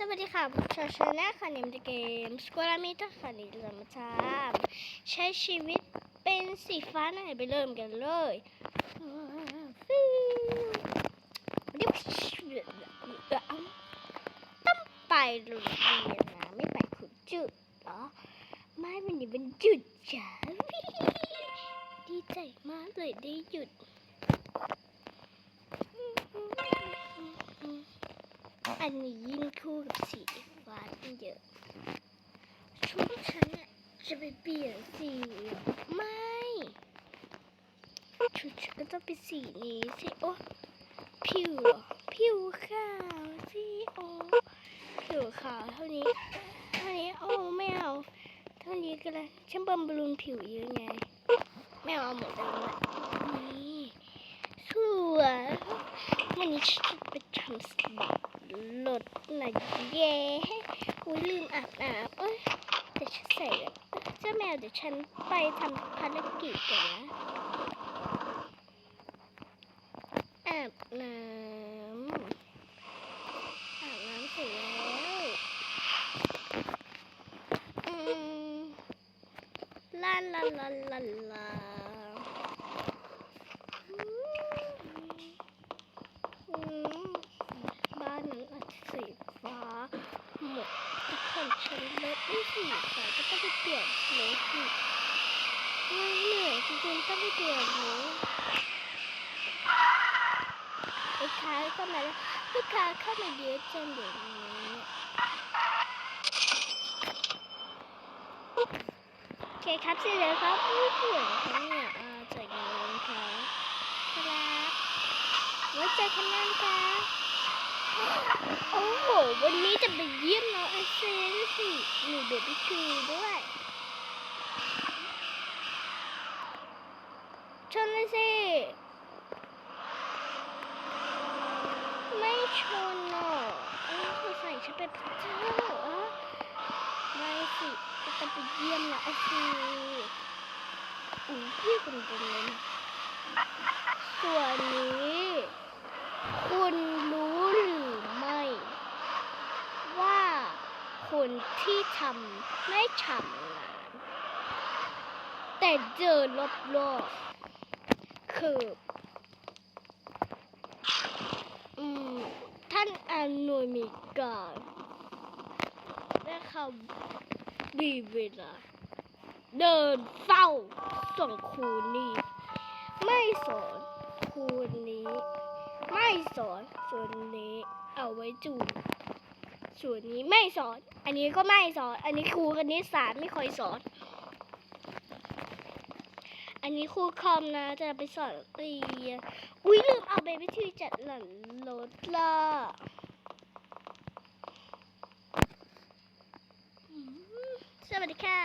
สวัสดีค่ะผมชาชนะค่ะนิมเกมสกวามิตค่ะนี่เรามาทำใช้ชีวิตเป็นสีฟ้าหน่อยไปเริ่มกันเลยฟิวเดี๋ยวต้องไปโรงเรียนนะไม่ไปขุดจุดเหรอ ไม่วันนี้เป็นจุดจ้าดีใจมากเลยได้หยุด อันนี้ยิ่งคู่กับสีฟ้าเยอะชุดฉันเนี่ยจะไปเปลี่ยนสีไม่ชุดฉันก็ต้องเป็นสีนี้สิโอ้ผิวเหรอผิวขาวสิโอ้ผิวขาวเท่านี้เท่านี้โอ้ไม่เอาเท่านี้ก็เลยฉันบำรุงผิวเยอะไงไม่เอาหมดเลยนี่สวยวันนี้ฉันจะไปทำสลั บลดหน่อยเย่อุ้ยลืมอาบน้ำเอ้ยแต่ฉันใส่เจ้าแมวเดี๋ยวฉันไปทำภารกิจก่อนนะอาบน้ำอาบน้ำเสร็จแล้วอืมลาลาลาลาลาอืมอืม บ้านนั้นอาจจะสีฟ้า หมดแต่คนฉันเล็บไม่สีฟ้าก็ต้องไปเปลี่ยนเล็บสิไม่เหนื่อยจริงๆต้องไปเปลี่ยนเล็บลูกค้าเข้ามาแล้วลูกค้าเข้ามาเยอะจังเดี๋ยวนี้โอเคครับเสร็จแล้วครับอุ้ยสวยนะคะเนี่ยอ่าเจอกันเลยนะคะครับไว้เจอกันนะคะ โอ้วันนี้จะไปเยี่ยมน้องไอเซนสิมีเบบี้คิวด้วยชนเลยสิ ไม่ชนหรอกอันนี้คือใส่ฉันเป็นพระเจ้าเหรอไม่สิจะไปเยี่ยมน้องไอเซนอุ้ยพี่คนเดียวเลยนะส่วนนี้ คุณรู้หรือไม่ ว่า คนที่ทำไม่ทำงาน แต่เดินรอบๆคืออืมท่านอนุมีการและคำดีเวลา เดินเฝ้าส่งครูนี้ ไม่สอนครูนี้ ไม่สอนส่วนนี้ เอาไว้จูส่วนนี้ไม่สอน อันนี้ก็ไม่สอน อันนี้ครูคณิตศาสตร์ไม่ค่อยสอน อันนี้ครูคอมนะจะไปสอนเรียนอุ้ยลืมเอาเบบี้ทีจัดหลังรถละสวัสดีค่ะ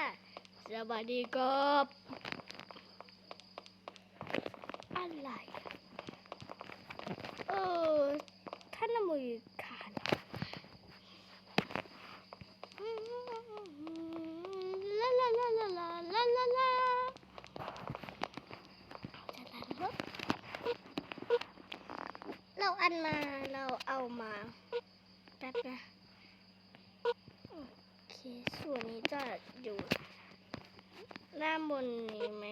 สวัสดีครับอะไร เออท่านอเมริ อันมาเราเอามาแป๊บนะโอเคส่วนนี้จะอยู่หน้าบนนี้ไหม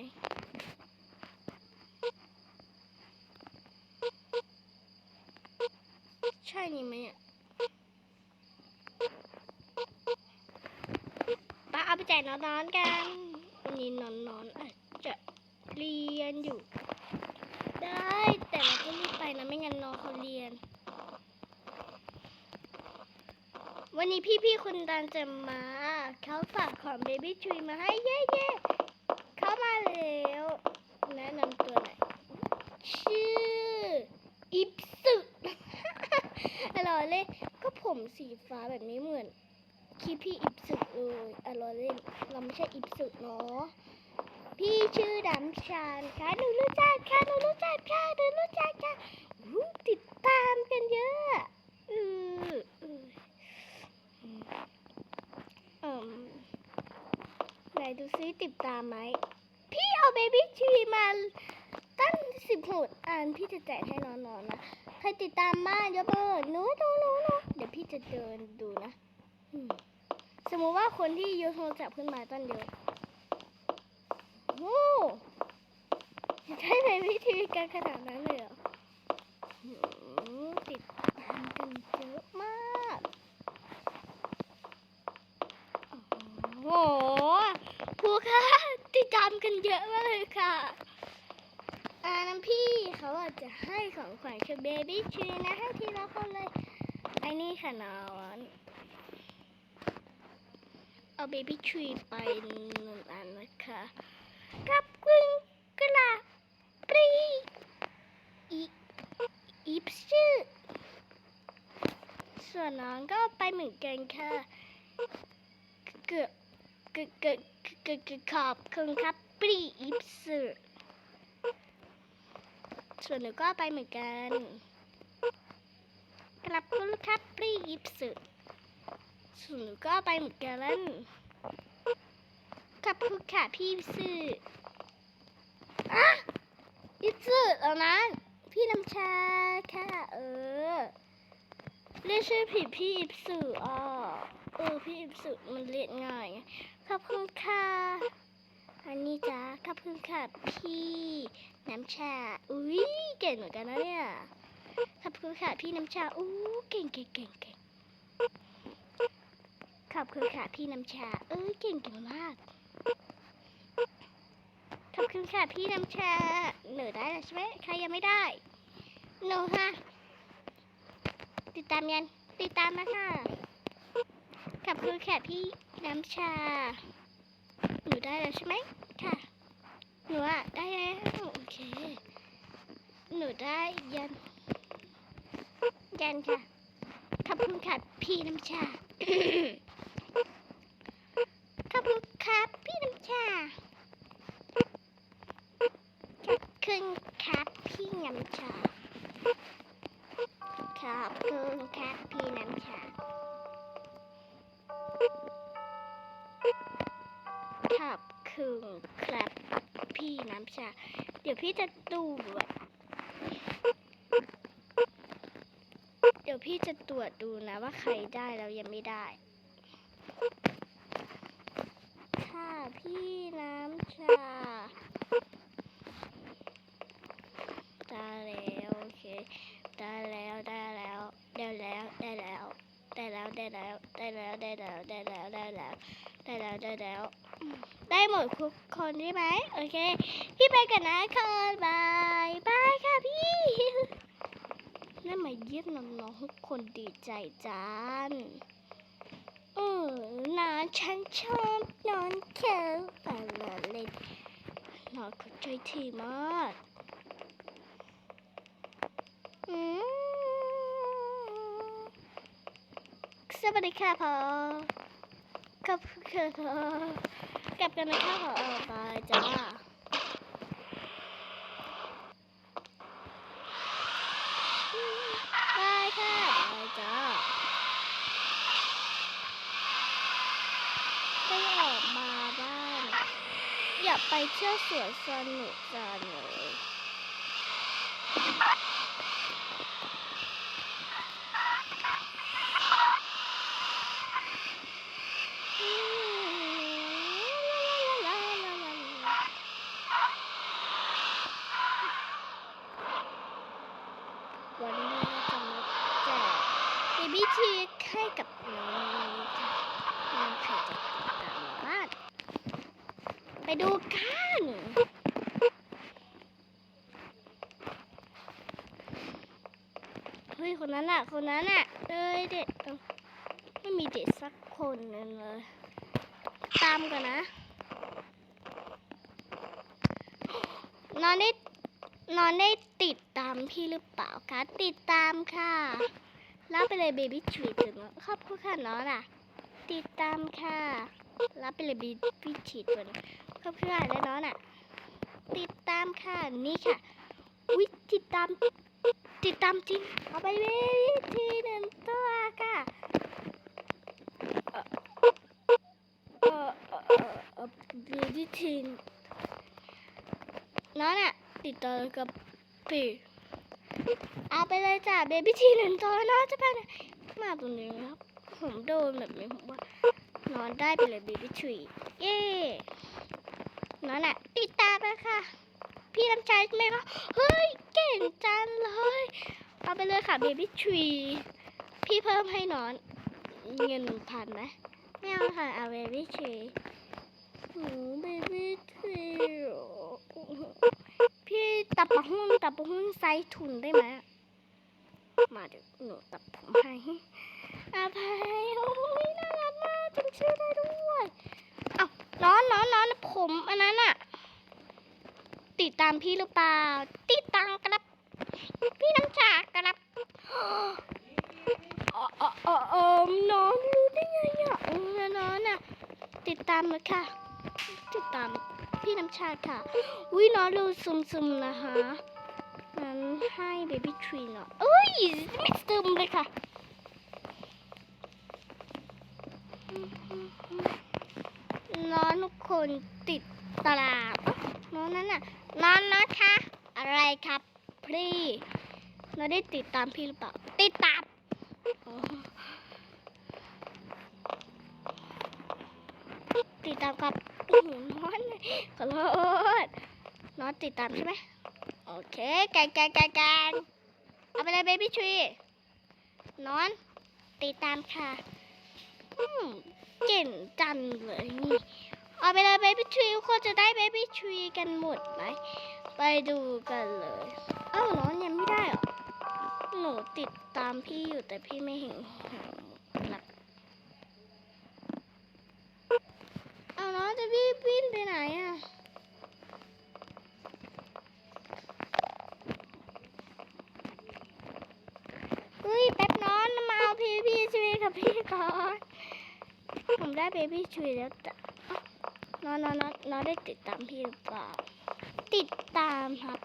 ใช่นี่ไหมป้าเอาไปแจกน้องๆกันวันนี้น้องๆอาจจะเรียนอยู่ได้ แต่เราต้องรีบไปนะไม่งั้นน้องเขาเรียน วันนี้พี่ๆคุณดันจะมาเขาฝากของเบบี้ชุยมาให้เย่ๆเข้ามาแล้วแนะนำตัวหน่อยชื่ออิปสึอร่อยเลยก็ผมสีฟ้าแบบนี้เหมือนคีพี่อิปสึเลยอร่อยเล่นเราไม่ใช่อิปสึเนาะ พี่ชื่อดำชานค่ะหนูรู้จักค่ะหนูรู้จักค่ะหนูรู้จักค่ะอู้ติดตามกันเยอะออเออเอืมไหนดูซิติดตามไหมพี่เอาเบบี้ชีมาตั้งสิบหกอันพี่จะแจกให้น้องๆนะใครติดตามบ้านยกมือหนูหนูหนูหนูเดี๋ยวพี่จะเดินดูนะอืมสมมติว่าคนที่ยกโทรศัพท์ขึ้นมาต้นเดียว โอ้ใช่ในวิธีการขนาดนั้นเลยเหรอหือติดตามกันเยอะมากโอ้โหครูคะติดตามกันเยอะมากเลยค่ะอาน้ำพี่เขาอาจจะให้ของขวัญคือเบบี้ทรีนะให้ทีละคนเลยไอ้นี่ค่ะนอนเอาเบบี้ทรีไปหนึ่งอันนะคะ กับคุณกระปรีอีอีปชื่อ ส่วนน้องก็ไปเหมือนกันค่ะเกือบเกือบเกือบเกือบขอบคุณครับปรีอีปชื่อส่วนหนูก็ไปเหมือนกันกลับคุณครับปรียิบสุส่วนหนูก็ไปเหมือนกัน คุณค่ะพี่สื่ออะยิบสุดเอานะ พี่น้ำชาค่ะ เออ เรียกชื่อผิดพี่อิบสุอะเออพี่อิบสุมันเรียกง่ายขอบคุณค่ะอันนี้จ้าขอบคุณค่ะพี่น้ำชา อุ้ยเก่งเหมือนกันนะเนี่ยขอบคุณค่ะพี่น้ำชาอู้เก่งเก่งเก่งเก่งขอบคุณค่ะพี่น้ำชา เอ้ยเก่งเก่งมาก ขอบคุณค่ะพี่น้ำชาหนูได้แล้วใช่ไหมใครยังไม่ได้หนูค่ะ ติดตามยังติดตามนะคะขอบคุณค่ะพี่น้ำชา หนูได้แล้วใช่ไหมค่ะ หนูอะได้แล้วโอเค หนูได้ยัน ยันค่ะขอบคุณค่ะพี่น้ำชา ขอบคุณครับพี่น้ำชา ขอบคุณครับ พี่น้ำชา ขอบคุณครับพี่น้ำชา ขอบคุณครับพี่น้ำชา เดี๋ยวพี่จะดูอะเดี๋ยวพี่จะตรวจดูนะว่าใครได้แล้วยังไม่ได้ ค่ะพี่น้ำชา ได้แล้วโอเค ได้แล้วได้แล้วได้แล้วได้แล้วได้แล้วได้แล้วได้แล้วได้แล้วได้แล้วได้แล้วได้แล้วได้แล้วได้หมดทุกคนใช่ไหมโอเค พี่ไปกันนะคนบายบายค่ะพี่นั่นมาเยี่ยมน้องๆทุกคนดีใจจันเออนานฉันชอบนอนเคิร์ฟอะเล่นนอนเขาใจทีมาก สวัสดีค่ะพอกับคือพอกลับกันนะคะพอไปจ้าบายค่ะบายจ้าไปออกมาบ้านอย่าไปเที่ยวสวนสนุกจังเลย วันนี้จะมาแจกเบบี้ทีให้ กับน้องค่ะน้องใครจะติดตามมาบ้างไปดูกันเฮ้ยคนนั้นอะคนนั้นอะเอ้ยเด็กไม่มีเด็กสักคนนึงเลย ตามกันนะ นอนได้นอนได้ติดตามพี่หรือเปล่าคะติดตามค่ะ รับไปเลยเบบี้ทรีถึงแล้วขอบคุณค่ะน้องอะ ติดตามค่ะ รับไปเลยเบบี้ทรีตัวนี้ขอบคุณค่ะแล้วน้องอะ ติดตามค่ะนี่ค่ะอุ้ยติดตามติดตามจริงเอาไปเบบี้ทรีหนึ่งตัวค่ะเออเออเออเออเบบี้ทรีน้องอะติดต่อกับปี เอาไปเลยจ้ะเบบี้ทีหนึ่งตัวน้องจะไปไหนมาตัวนี้ครับ ผมโดนแบบนี้ผมว่านอนได้ไปเลยเบบี้ทรีเย้นอนอะติดตามไปค่ะ พี่น้ำใจไหมคะเฮ้ย เก่งจังเลย เอาไปเลยค่ะเบบี้ทรีพี่เพิ่มให้นอน เงินหนึ่งพันนะไม่เอาค่ะเอาเบบี้ทรีโอ้เบบี้ทรี ตับปะหุ้นตับปะหุ้นไซส์ทุนได้ไหมมาเดี๋ยวหนูตับผมให้อาภัยโอ้ยน่ารักมากจำชื่อได้ด้วยเอ้าน้อนน้อนน้อนผมอันนั้นอะติดตามพี่หรือเปล่า ติดตามครับ พี่น้ำชากครับอ๋ออ๋ออ๋อเออน้องรู้ได้ไงอะเออน้องน่ะ ติดตามเลยค่ะ ติดตาม พี่น้ำชาค่ะ วิน้องดูซึมซึมๆนะคะงั้นให้เบบี้ทรีเนาะเอ้ยไม่ซึมเลยค่ะน้องทุกคนติดตลาดน้องนั้นน่ะน้องนะคะอะไรครับพี่น้องได้ติดตามพี่หรือเปล่าติดตามติดตามครับ ขอโทษน้องติดตามใช่ไหมโอเคแกงแกงแกงแกงเอาไปเลยเบบี้ทรีนอนติดตามค่ะอืมเก่งจังเลยนี่เอาไปเลยเบบี้ทรีทุกคนจะได้เบบี้ทรีกันหมดไหมไปดูกันเลยเอ้าน้องยังไม่ได้หรอหนูติดตามพี่อยู่แต่พี่ไม่เห็น เอาน้องจะพี่วิ่งไปไหนอะเฮ้ยแป๊บน้องมาเอาพี่พี่ช่วยกับพี่ก่อนผมได้เบบี้ช่วยแล้วแต่เอ้าน้องน้องน้องน้องได้ติดตามพี่หรือเปล่า ติดตามครับ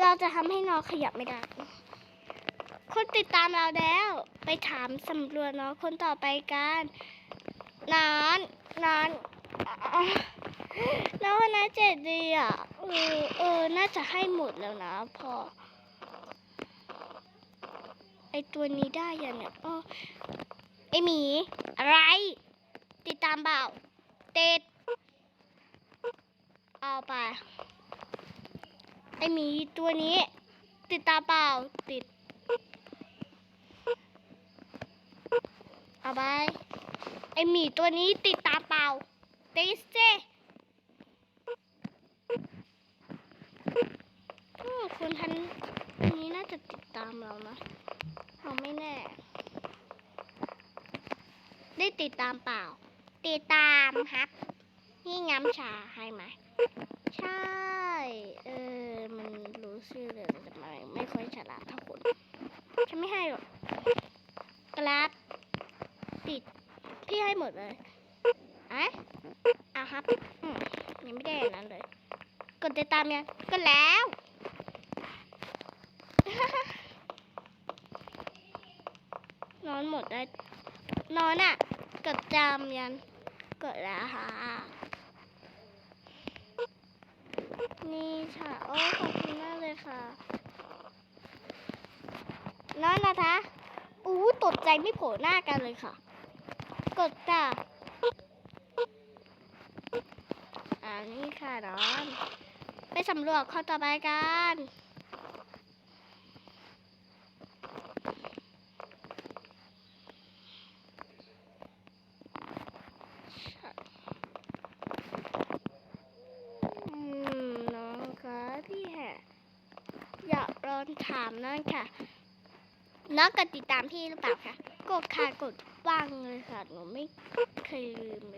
เราจะทำให้น้องขยับไม่ได้คนติดตามเราแล้ว ไปถามสำรวจน้องคนต่อไปกันนาน นานอะน้องคนนะเจ็ดดีอะเออเออ น่าจะให้หมดแล้วนะพอ ไอตัวนี้ได้ยังเนี่ยอ๋อไอหมี อะไร ติดตามเปล่าติด เอาไป ไอหมีตัวนี้ ติดตามเปล่าติด เอาไป ไอหมีตัวนี้ติด ติดเจอืมคุณทันอันนี้น่าจะติดตามเรานะเราไม่แน่ ได้ติดตามเปล่า ติดตามครับ นี่ง้ำชาให้ไหมใช่ เออ มันรู้ชื่อเลยแต่ทำไมไม่ค่อยฉลาดเท่าคนฉันไม่ให้หรอกกราฟติด พี่ให้หมดเลยอะ อะครับยังไม่ได้อันนั้นเลย กดติดตามยังก็แล้ว นอนหมดได้นอนอะ กดจามยัน กดแล้วค่ะ นี่ค่ะ โอ้ ขอบคุณมากเลยค่ะ นอนนะคะอู้ตกใจไม่โผล่หน้ากันเลยค่ะ กดจ้ะ อ่านี่ค่ะน้อน ไปสำรวจข้อต่อไปกันอืมน้องคะพี่แหะอยากลองถามน้องค่ะ น้องกดติดตามพี่หรือเปล่าคะ กดค่ะกดว่างเลยค่ะ หนูไม่เคยลืมเลย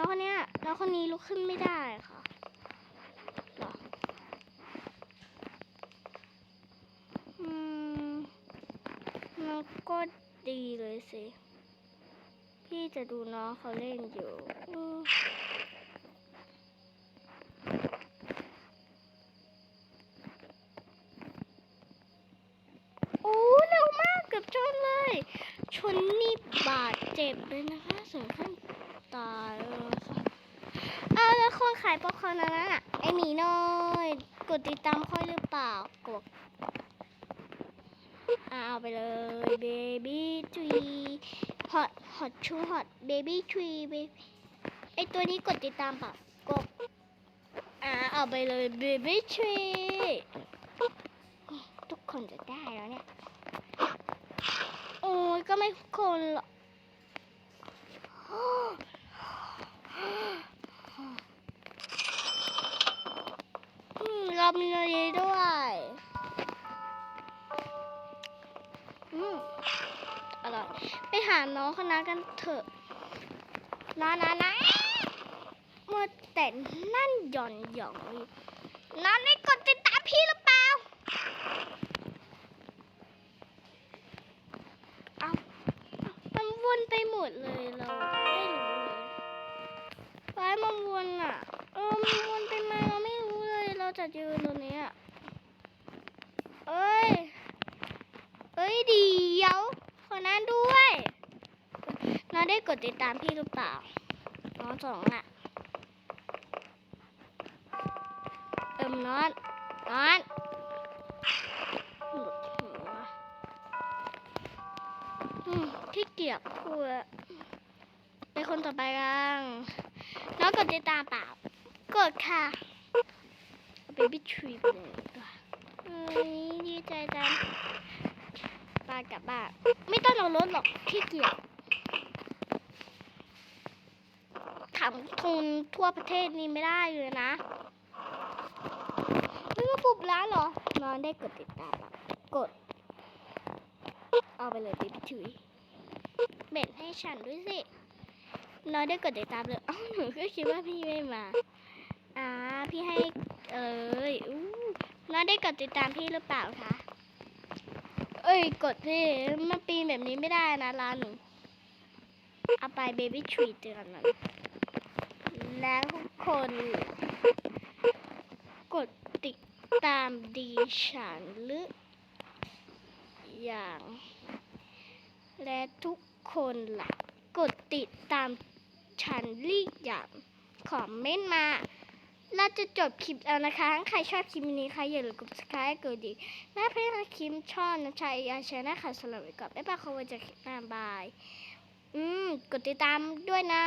น้องคนนี้ยน้องคนนี้ลุกขึ้นไม่ได้ค่ะหรออืมมันก็ดีเลยสิ พี่จะดูน้องเขาเล่นอยู่อืมโอ้เร็วมากเกือบชนเลย ชนนี่บาดเจ็บเลยนะคะถึงขั้นตายเลยค่ะ เอาแล้วคนขายป๊อปคอร์นอันนั้นอะ ไอหมีน้อย กดติดตามค่อยหรือเปล่า กดเอาไปเลยเบบี้ทรีฮอตฮอตชูฮอตเบบี้ทรีไอตัวนี้กดติดตามเปล่ากดอ่าเอาไปเลยเบบี้ทรีทุกคนจะได้แล้วเนี่ย โอ้ยก็ไม่คนหรอก อื มเรามีด้วยอืมอร่อย ไปหาน้องคณะกันเถอะนะนะนะเมื่อแต่นั่นหย่อนหย่อนนั่น้องไม่กดติดตาม จะยืนตรงนี้อะเอ้ย เอ้ยเดียวขอนั้นด้วยน้องได้กดติดตามพี่หรือเปล่าน้องสองอะเอิมนอนนอนที่เกียจพูดอะไปคนต่อไปกันน้องกดติดตามเปล่า กดค่ะ บบี้ทรีไปเลยดีกว่าเอ้ยดีใจจังไปกลับบ้านไม่ต้องเอารถหรอกขี้เกียจทำทุนทั่วประเทศนี้ไม่ได้เลยนะไม่มาปุบร้านหรอ นอนได้กดติดตามกด เอาไปเลยเบบี้ทรีเบ็ดให้ฉันด้วยสิ นอนได้กดติดตามเลยอ้าหนูก็คิดว่าพี่ไม่มา อ่า พี่ให้ เอ้ยอู้น้าได้กดติดตามพี่หรือเปล่าคะ เอ้ย กดพี่มาปีนแบบนี้ไม่ได้นะร้านหนู เอาไปเบบี้ทรีเตือนนั้นแล้วทุกคน กดติดตามดีฉันหรืออย่าง และทุกคนล่ะ กดติดตามฉันหรืออย่างคอมเมนต์มา เราจะจบคลิปแล้วนะคะ ใครชอบคลิปนี้ใครอย่าลืมกด subscribe กดดีแม่เพื่อนคลิปชอบนะชัยยาชนะค่ะสำหรับไว้ก่อนบ๊ายบายขอบคุณจากคลิปหน้าบาย อืม กดติดตามด้วยนะ